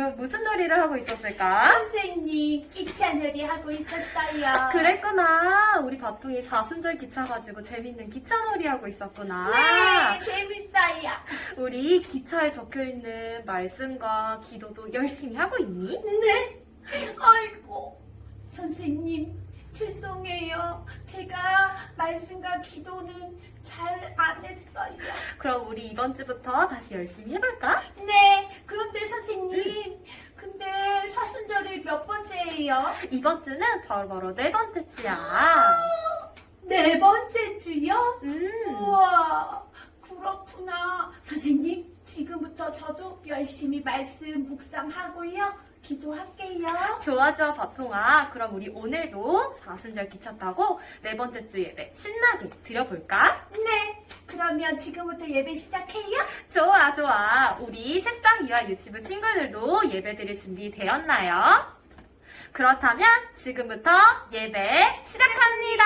지금 무슨 놀이를 하고 있었을까? 선생님 기차놀이 하고 있었어요. 그랬구나. 우리 바통이 사순절 기차 가지고 재밌는 기차놀이 하고 있었구나. 네, 재밌어요. 우리 기차에 적혀 있는 말씀과 기도도 열심히 하고 있니? 네. 아이고, 선생님, 죄송해요. 제가 말씀과 기도는 잘 안 했어요. 그럼 우리 이번 주부터 다시 열심히 해볼까? 네, 그런데 선생님, 근데 사순절이 몇 번째예요? 이번 주는 바로바로 네 번째 주야. 네 번째 주요? 음. 우와, 그렇구나. 선생님, 지금부터 저도 열심히 말씀 묵상하고요. 기도할게요. 좋아 좋아 바통아. 그럼 우리 오늘도 사순절 기차 타고 네 번째 주 예배 신나게 드려볼까? 네, 그러면 지금부터 예배 시작해요? 좋아 좋아. 우리 새싹 이와 유치부 친구들도 예배 드릴 준비 되었나요? 그렇다면 지금부터 예배 시작합니다.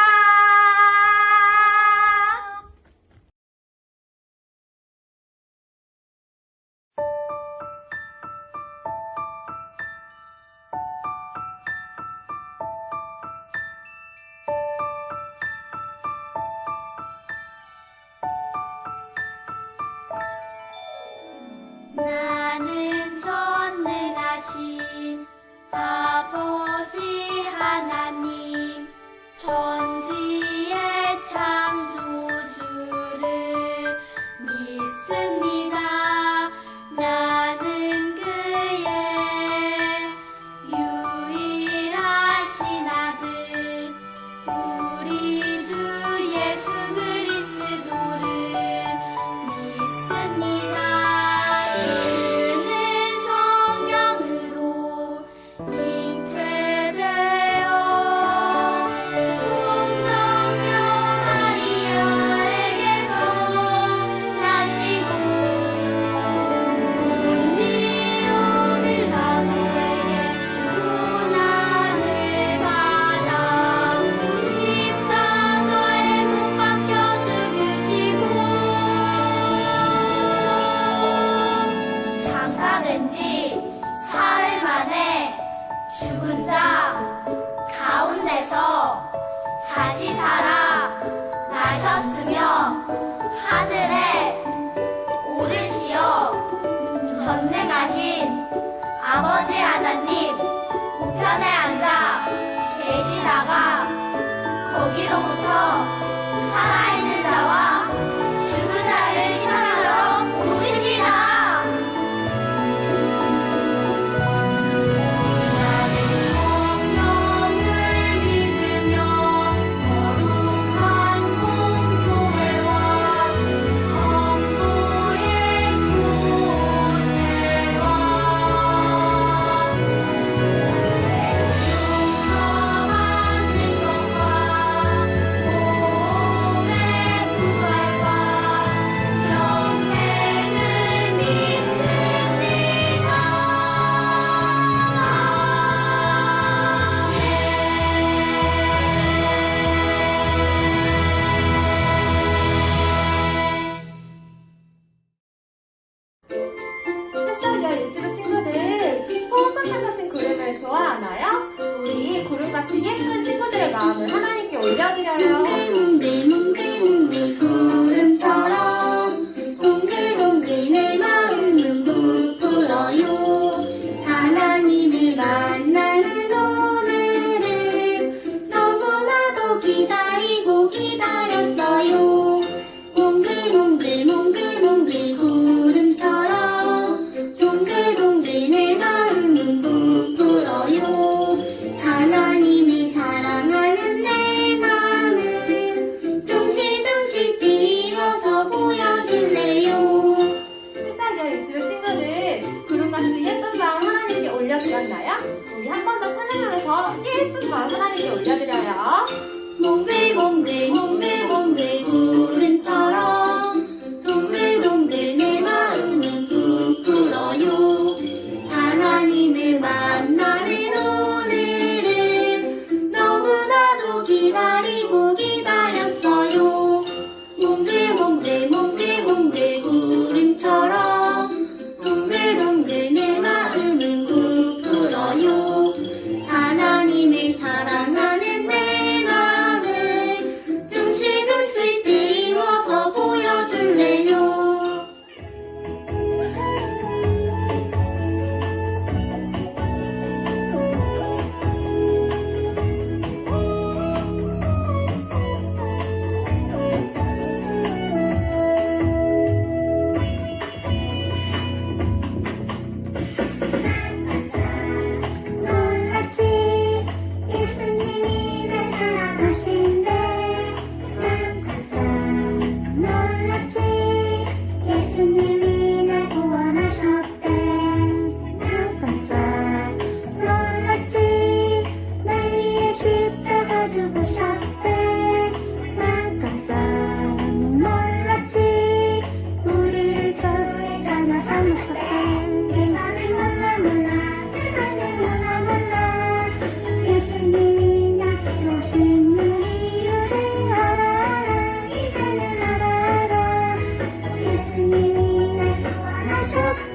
rise up.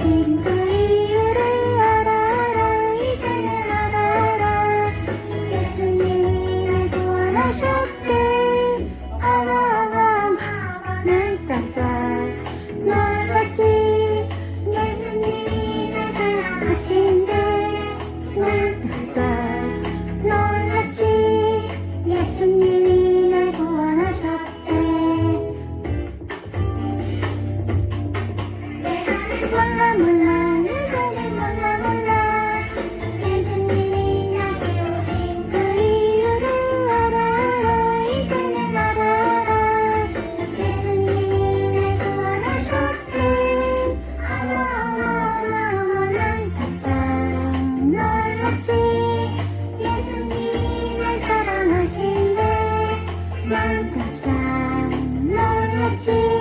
나 놀랐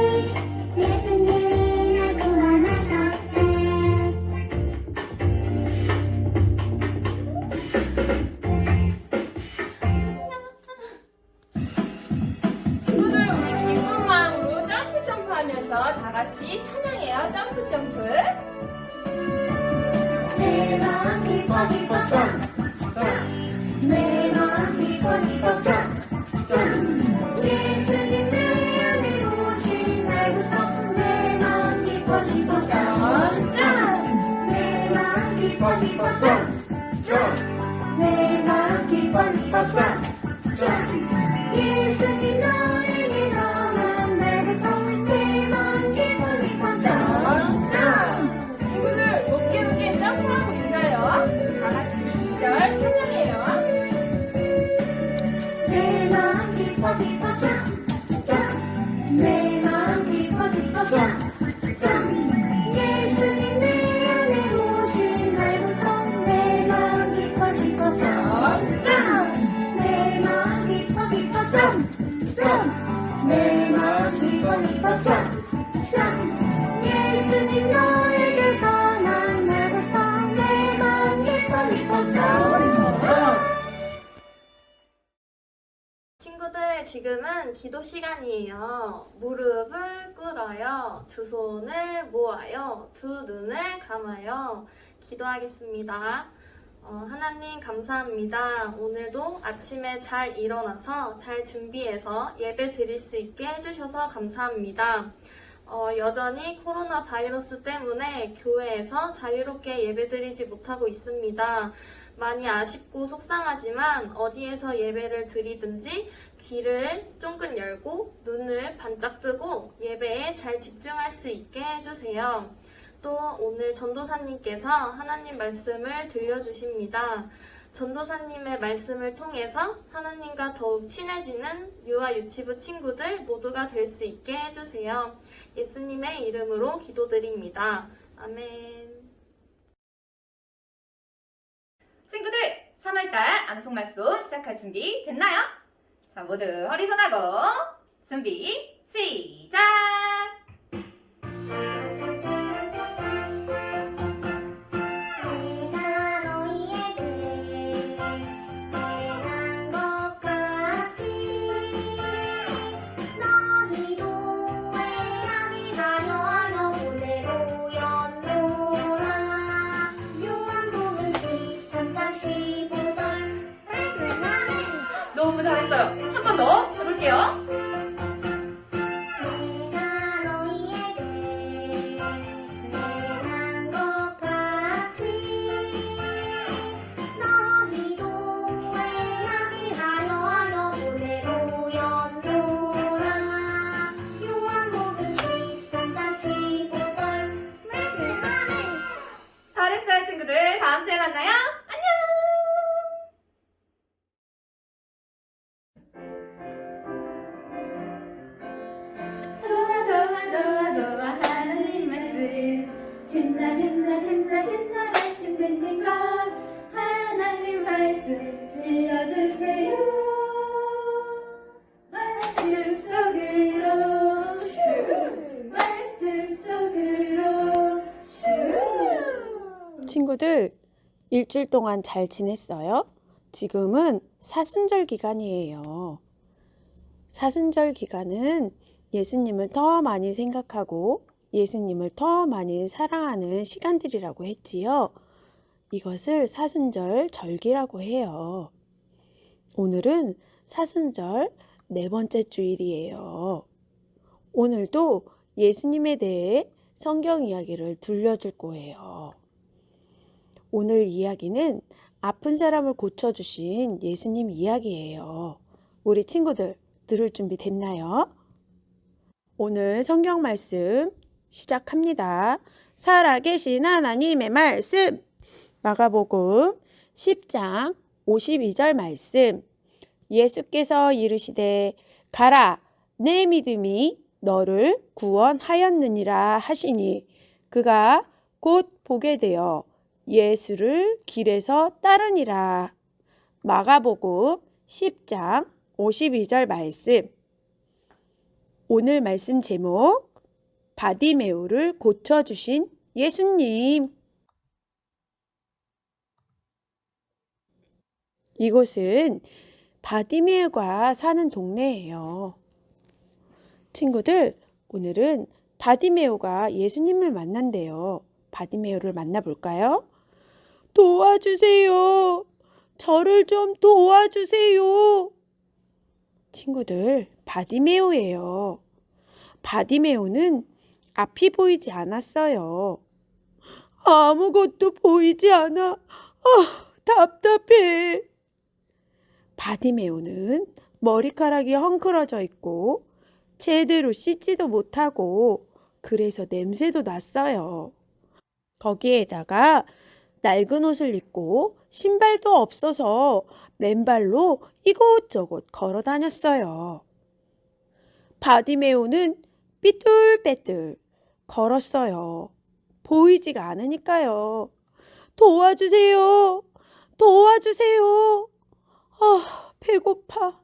지금은 기도 시간이에요. 무릎을 꿇어요. 두 손을 모아요. 두 눈을 감아요. 기도하겠습니다. 어, 하나님 감사합니다. 오늘도 아침에 잘 일어나서 잘 준비해서 예배 드릴 수 있게 해주셔서 감사합니다. 어, 여전히 코로나 바이러스 때문에 교회에서 자유롭게 예배드리지 못하고 있습니다. 많이 아쉽고 속상하지만 어디에서 예배를 드리든지 귀를 쫑긋 열고 눈을 반짝 뜨고 예배에 잘 집중할 수 있게 해주세요. 또 오늘 전도사님께서 하나님 말씀을 들려주십니다. 전도사님의 말씀을 통해서 하나님과 더욱 친해지는 유아 유치부 친구들 모두가 될 수 있게 해주세요. 예수님의 이름으로 기도드립니다. 아멘. 친구들, 3월달 암송말소 시작할 준비 됐나요? 자, 모두 허리 손하고 준비 시작! 너무 잘했어요. 친구들, 일주일 동안 잘 지냈어요? 지금은 사순절 기간이에요. 사순절 기간은 예수님을 더 많이 생각하고 예수님을 더 많이 사랑하는 시간들이라고 했지요. 이것을 사순절 절기라고 해요. 오늘은 사순절 네 번째 주일이에요. 오늘도 예수님에 대해 성경 이야기를 들려줄 거예요. 오늘 이야기는 아픈 사람을 고쳐주신 예수님 이야기예요. 우리 친구들 들을 준비 됐나요? 오늘 성경 말씀 시작합니다. 살아계신 하나님의 말씀. 마가복음 10장 52절 말씀. 예수께서 이르시되 가라 내 믿음이 너를 구원하였느니라 하시니 그가 곧 보게 되어 예수를 길에서 따르니라. 마가복음 10장 52절 말씀. 오늘 말씀 제목 바디메오를 고쳐 주신 예수님. 이곳은 바디메오가 사는 동네예요. 친구들, 오늘은 바디메오가 예수님을 만난대요. 바디메오를 만나볼까요? 도와주세요. 저를 좀 도와주세요. 친구들, 바디메오예요. 바디메오는 앞이 보이지 않았어요. 아무것도 보이지 않아. 아, 답답해. 바디메오는 머리카락이 헝클어져 있고 제대로 씻지도 못하고 그래서 냄새도 났어요. 거기에다가 낡은 옷을 입고 신발도 없어서 맨발로 이곳저곳 걸어 다녔어요. 바디메오는 삐뚤빼뚤 걸었어요. 보이지가 않으니까요. 도와주세요. 도와주세요. 아, 배고파.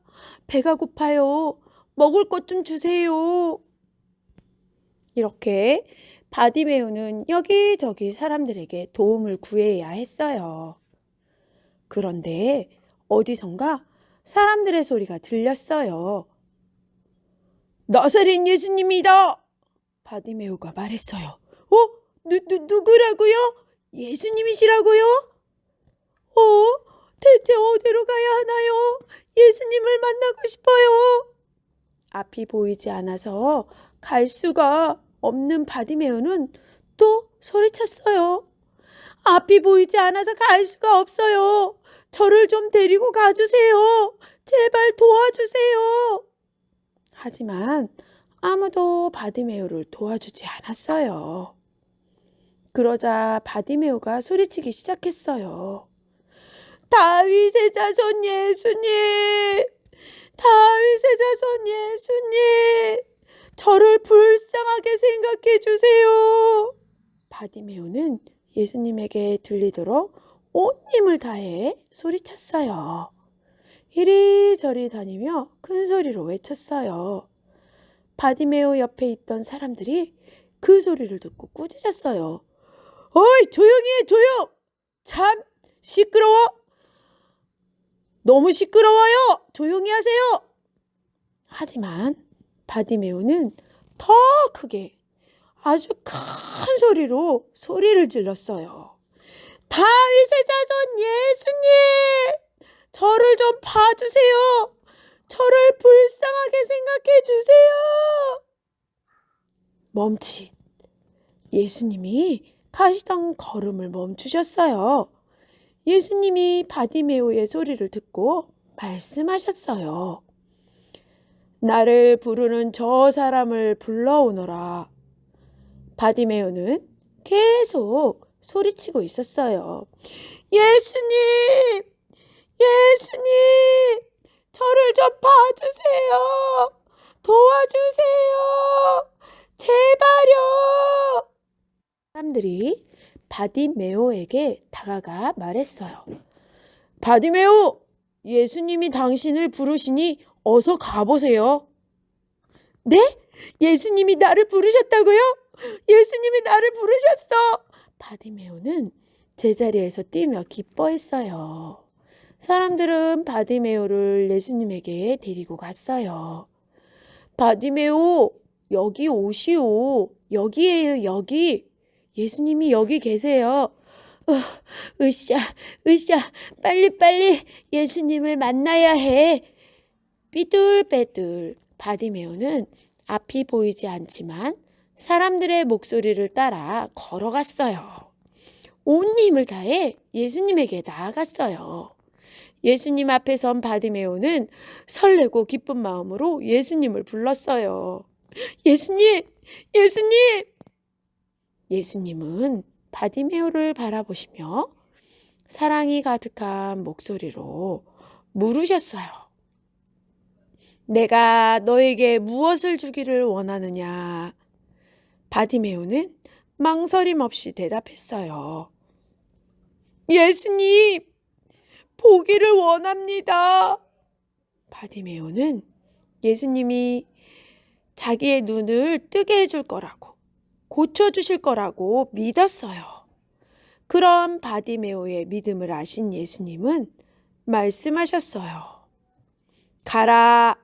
배가 고파요. 먹을 것 좀 주세요. 이렇게 바디메오는 여기저기 사람들에게 도움을 구해야 했어요. 그런데 어디선가 사람들의 소리가 들렸어요. 나사렛 예수님이다! 바디메오가 말했어요. 어? 누, 누, 누구라고요? 예수님이시라고요? 어? 대체 어디로 가야 하나요? 예수님을 만나고 싶어요. 앞이 보이지 않아서 갈 수가 없는 바디메오는 또 소리쳤어요. 앞이 보이지 않아서 갈 수가 없어요. 저를 좀 데리고 가주세요. 제발 도와주세요. 하지만 아무도 바디메오를 도와주지 않았어요. 그러자 바디메오가 소리치기 시작했어요. 다윗의 자손 예수님! 다윗의 자손 예수님! 저를 불쌍하게 생각해 주세요. 바디메오는 예수님에게 들리도록 온 힘을 다해 소리쳤어요. 이리저리 다니며 큰 소리로 외쳤어요. 바디메오 옆에 있던 사람들이 그 소리를 듣고 꾸짖었어요. 어이, 조용히 해, 조용! 참, 시끄러워! 너무 시끄러워요! 조용히 하세요! 하지만 바디메오는 더 크게 아주 큰 소리로 소리를 질렀어요. 다윗의 자손 예수님! 저를 좀 봐주세요! 저를 불쌍하게 생각해 주세요! 멈칫. 예수님이 가시던 걸음을 멈추셨어요. 예수님이 바디메오의 소리를 듣고 말씀하셨어요. 나를 부르는 저 사람을 불러오너라. 바디메오는 계속 소리치고 있었어요. 예수님! 예수님! 저를 좀 봐주세요! 도와주세요! 제발요! 사람들이 바디메오에게 다가가 말했어요. 바디메오, 예수님이 당신을 부르시니 어서 가보세요. 네? 예수님이 나를 부르셨다고요? 예수님이 나를 부르셨어! 바디메오는 제자리에서 뛰며 기뻐했어요. 사람들은 바디메오를 예수님에게 데리고 갔어요. 바디메오, 여기 오시오. 여기에요, 여기. 예수님이 여기 계세요. 어, 으쌰, 으쌰, 빨리빨리 예수님을 만나야 해. 삐뚤빼뚤 바디메오는 앞이 보이지 않지만 사람들의 목소리를 따라 걸어갔어요. 온 힘을 다해 예수님에게 나아갔어요. 예수님 앞에 선 바디메오는 설레고 기쁜 마음으로 예수님을 불렀어요. 예수님, 예수님! 예수님은 바디메오를 바라보시며 사랑이 가득한 목소리로 물으셨어요. 내가 너에게 무엇을 주기를 원하느냐? 바디메오는 망설임 없이 대답했어요. 예수님, 보기를 원합니다. 바디메오는 예수님이 자기의 눈을 뜨게 해줄 거라고, 고쳐주실 거라고 믿었어요. 그런 바디메오의 믿음을 아신 예수님은 말씀하셨어요. 가라,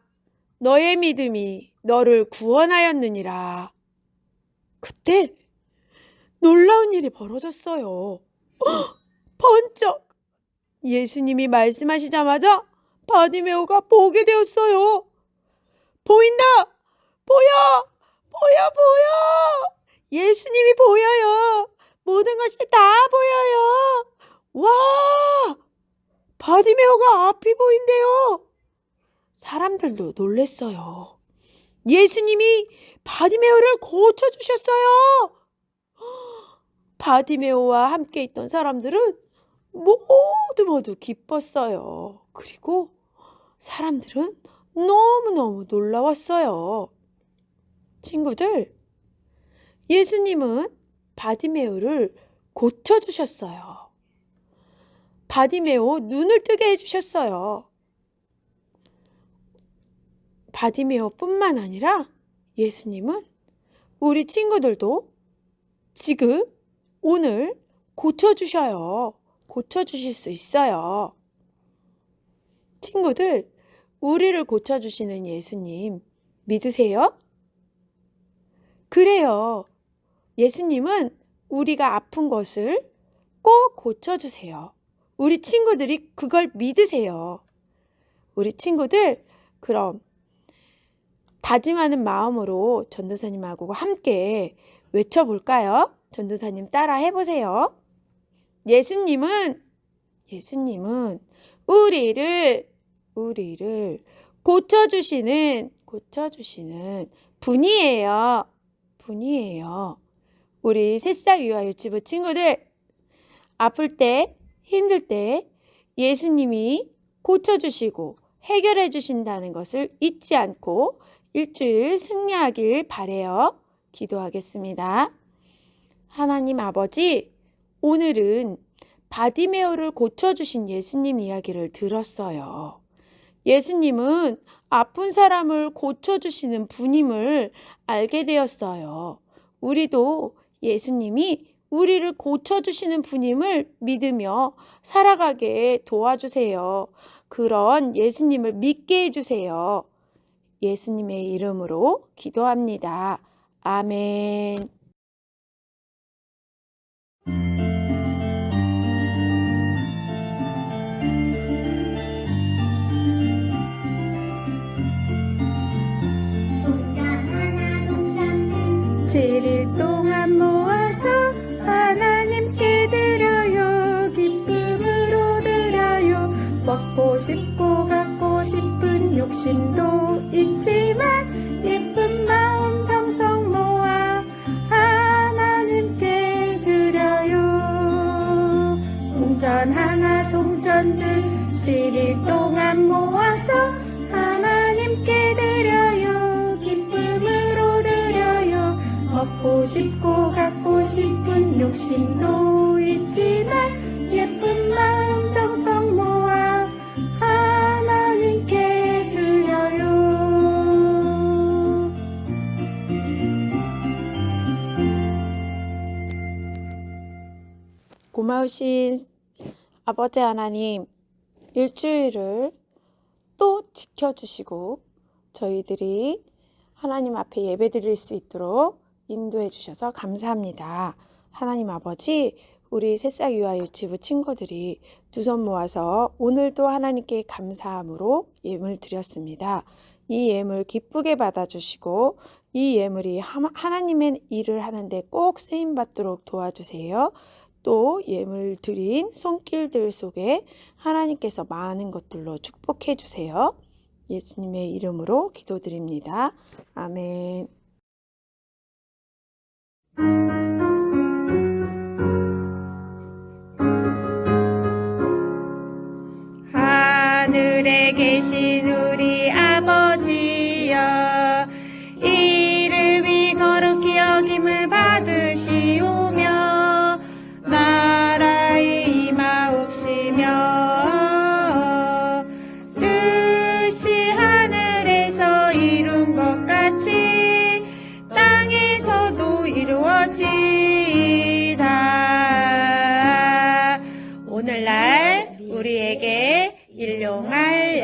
너의 믿음이 너를 구원하였느니라. 그때 놀라운 일이 벌어졌어요. 헉! 번쩍! 예수님이 말씀하시자마자 바디메오가 보게 되었어요. 보인다! 보여! 보여, 보여! 예수님이 보여요. 모든 것이 다 보여요. 와! 바디메오가 앞이 보인대요. 사람들도 놀랬어요. 예수님이 바디메오를 고쳐주셨어요. 바디메오와 함께 있던 사람들은 모두 모두 기뻤어요. 그리고 사람들은 너무너무 놀라웠어요. 친구들, 예수님은 바디메오를 고쳐주셨어요. 바디메오 눈을 뜨게 해주셨어요. 바디메오뿐만 아니라 예수님은 우리 친구들도 지금 오늘 고쳐주셔요. 고쳐주실 수 있어요. 친구들, 우리를 고쳐주시는 예수님 믿으세요? 그래요. 예수님은 우리가 아픈 것을 꼭 고쳐주세요. 우리 친구들이 그걸 믿으세요. 우리 친구들, 그럼 다짐하는 마음으로 전도사님하고 함께 외쳐볼까요? 전도사님 따라 해보세요. 예수님은, 예수님은 우리를, 우리를 고쳐주시는, 고쳐주시는 분이에요. 분이에요. 우리 새싹 유아 유치부 친구들, 아플 때, 힘들 때 예수님이 고쳐주시고 해결해 주신다는 것을 잊지 않고 일주일 승리하길 바래요. 기도하겠습니다. 하나님 아버지, 오늘은 바디메오를 고쳐주신 예수님 이야기를 들었어요. 예수님은 아픈 사람을 고쳐주시는 분임을 알게 되었어요. 우리도 예수님이 우리를 고쳐주시는 분임을 믿으며 살아가게 도와주세요. 그런 예수님을 믿게 해주세요. 예수님의 이름으로 기도합니다. 아멘. 7일 동안 모아서 하나님께 드려요 기쁨으로 드려요 먹고 싶고 갖고 싶은 욕심도 욕심도 있지만 예쁜 마음 정성 모아 하나님께 드려요. 고마우신 아버지 하나님, 일주일을 또 지켜주시고 저희들이 하나님 앞에 예배 드릴 수 있도록 인도해 주셔서 감사합니다. 하나님 아버지, 우리 새싹 유아 유치부 친구들이 두 손 모아서 오늘도 하나님께 감사함으로 예물 드렸습니다. 이 예물 기쁘게 받아주시고 이 예물이 하- 하나님의 일을 하는데 꼭 쓰임 받도록 도와주세요. 또 예물 드린 손길들 속에 하나님께서 많은 것들로 축복해 주세요. 예수님의 이름으로 기도드립니다. 아멘. 계신 우리 아버지여 이름이 거룩히 여김을 받으시오며 나라의 임하옵시며 뜻이 하늘에서 이룬 것 같이 땅에서도 우리에게 일용할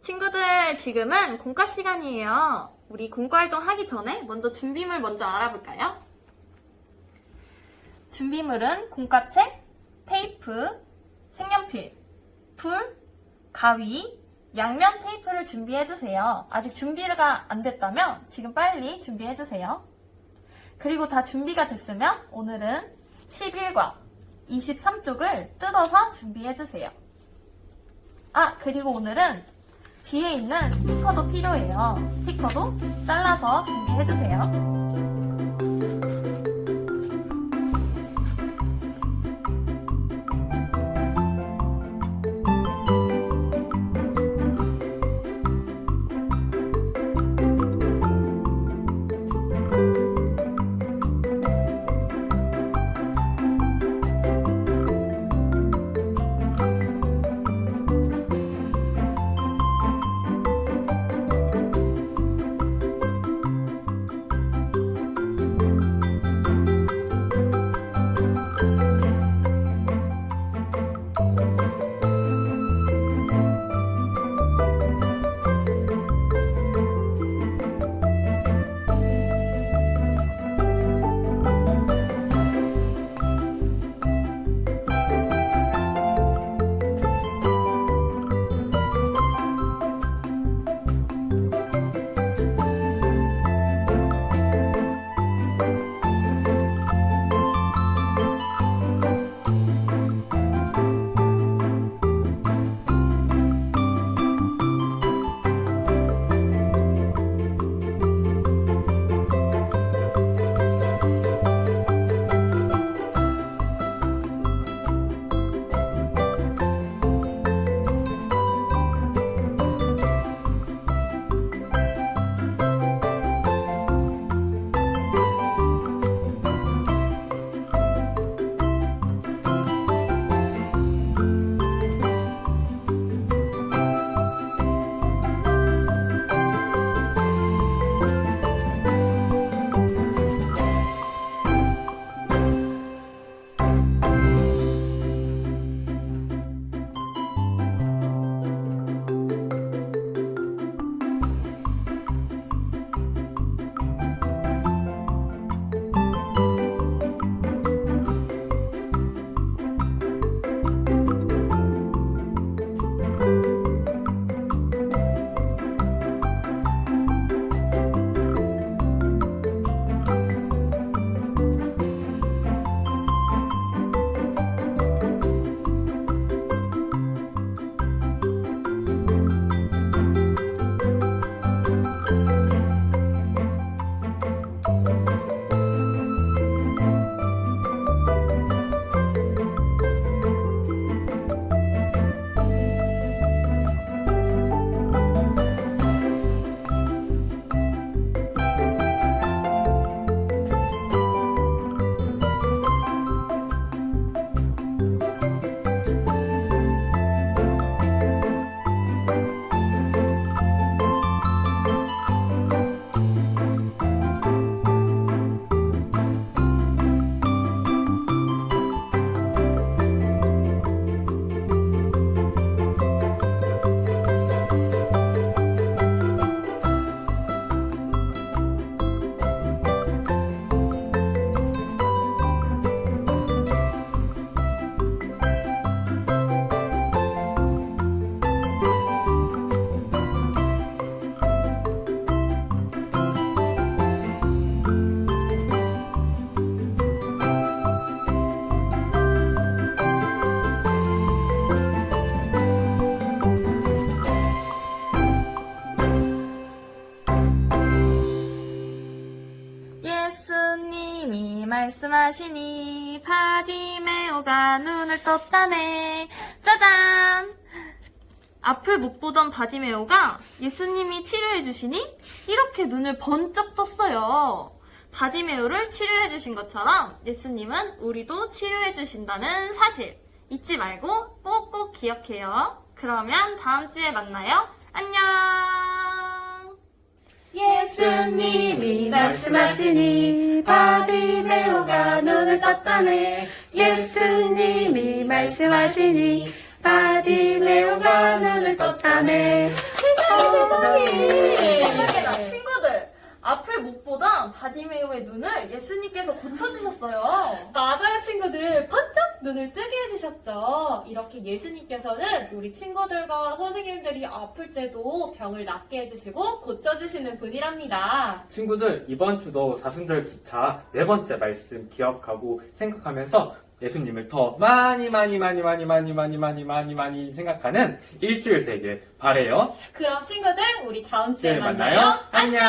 친구들, 지금은 공과 시간이에요. 우리 공과 활동 하기 전에 먼저 준비물 먼저 알아볼까요? 준비물은 공과책, 테이프, 색연필, 풀, 가위, 양면 테이프를 준비해주세요. 아직 준비가 안 됐다면 지금 빨리 준비해주세요. 그리고 다 준비가 됐으면 오늘은 11과 23쪽을 뜯어서 준비해주세요. 아, 그리고 오늘은 뒤에 있는 스티커도 필요해요. 스티커도 잘라서 준비해주세요. 말씀하시니 바디메오가 눈을 떴다네. 짜잔! 앞을 못 보던 바디메오가 예수님이 치료해 주시니 이렇게 눈을 번쩍 떴어요. 바디메오를 치료해 주신 것처럼 예수님은 우리도 치료해 주신다는 사실 잊지 말고 꼭꼭 기억해요. 그러면 다음 주에 만나요. 안녕! 예수님이 말씀하시니 바디메오가 눈을 떴다네. 예수님이 말씀하시니 바디 메오가 눈을 떴다네. 세상에나 친구들 앞을 못 보던 바디메오의 눈을 예수님께서 고쳐주셨어요. 맞아요, 친구들. 번쩍 눈을 뜨게 해주셨죠. 이렇게 예수님께서는 우리 친구들과 선생님들이 아플 때도 병을 낫게 해주시고 고쳐주시는 분이랍니다. 친구들, 이번 주도 사순절 기차 네 번째 말씀 기억하고 생각하면서 예수님을 더 많이 많이 많이 많이 많이 많이 많이 많이 많이 생각하는 일주일 되길 바래요. 그럼 친구들, 우리 다음 주에 만나요. 만나요. 안녕.